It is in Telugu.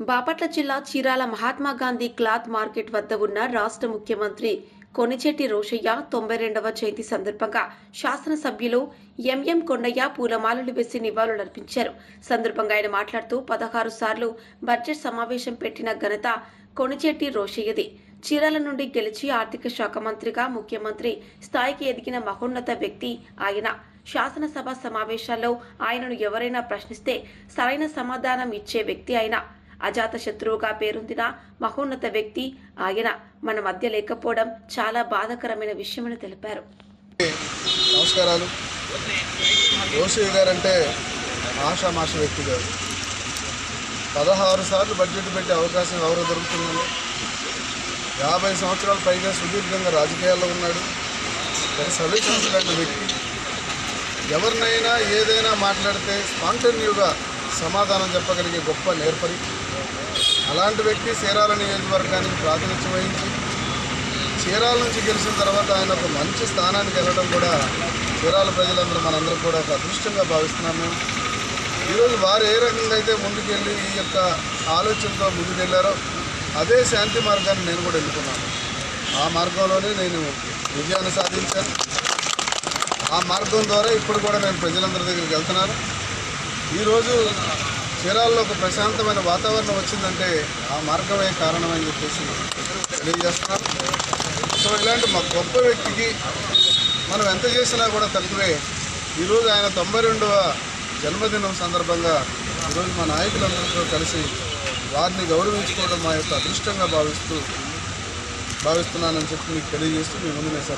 బాపట్ల జిల్లా చీరాల మహాత్మా గాంధీ క్లాత్ మార్కెట్ వద్ద ఉన్న రాష్ట్ర ముఖ్యమంత్రి కొనిచెట్టి రోషయ్య తొంభై రెండవ జయంతి సందర్భంగా శాసనసభ్యులు ఎంఎం కొండయ్య పూలమాలలు వేసి నివాళులర్పించారు సందర్భంగా ఆయన మాట్లాడుతూ పదహారు సార్లు బడ్జెట్ సమావేశం పెట్టిన ఘనత కొనిచెట్టి రోషయ్యది. చీరాల నుండి గెలిచి ఆర్థిక శాఖ మంత్రిగా ముఖ్యమంత్రి స్థాయికి ఎదిగిన మహోన్నత వ్యక్తి ఆయన. శాసనసభ సమావేశాల్లో ఆయనను ఎవరైనా ప్రశ్నిస్తే సరైన సమాధానం ఇచ్చే వ్యక్తి ఆయన. అజాత శత్రువుగా పేరొందిన మహోన్నత వ్యక్తి ఆయన మన మధ్య లేకపోవడం చాలా బాధాకరమైన విషయమని తెలిపారు. నమస్కారాలు. రోషయ్య గారు అంటే ఆషామాష వ్యక్తి గారు. పదహారు సార్లు బడ్జెట్ పెట్టే అవకాశం ఎవరు దొరుకుతుందండి యాభై సంవత్సరాల పైగా సుదీర్ఘంగా రాజకీయాల్లో ఉన్నాడు. ఒక వ్యక్తి. ఎవరినైనా ఏదైనా మాట్లాడితే స్పాంటన్యూగా సమాధానం చెప్పగలిగే గొప్ప నేర్పరి. అలాంటి వ్యక్తి చీరాల నియోజకవర్గానికి ప్రాతినిధ్యం వహించి చీరాల నుంచి గెలిచిన తర్వాత ఆయన ఒక మంచి స్థానానికి వెళ్ళడం కూడా చీరాల ప్రజలందరూ మనందరూ కూడా ఒక అదృష్టంగా భావిస్తున్నాం మేము ఈరోజు వారు ఏ రకంగా అయితే ముందుకెళ్ళి ఈ యొక్క ఆలోచనతో ముందుకెళ్ళారో అదే శాంతి మార్గాన్ని నేను కూడా ఎన్నుకున్నాను. ఆ మార్గంలోనే నేను విజయాన్ని సాధించాను. ఆ మార్గం ద్వారా ఇప్పుడు కూడా నేను ప్రజలందరి దగ్గరికి వెళ్తున్నాను. ఈరోజు చీరాల్లో ఒక ప్రశాంతమైన వాతావరణం వచ్చిందంటే ఆ మార్గమే కారణమని చెప్పేసి తెలియజేస్తున్నారు. సో ఇలాంటి మా గొప్ప వ్యక్తికి మనం ఎంత చేసినా కూడా తక్కువే. ఈరోజు ఆయన తొంభై రెండవ జన్మదినం సందర్భంగా ఈరోజు మా నాయకులందరితో కలిసి వారిని గౌరవించుకోవడం మా యొక్క అదృష్టంగా భావిస్తూ భావిస్తున్నానని చెప్పి మీకు తెలియజేస్తూ మీ ముందు నేను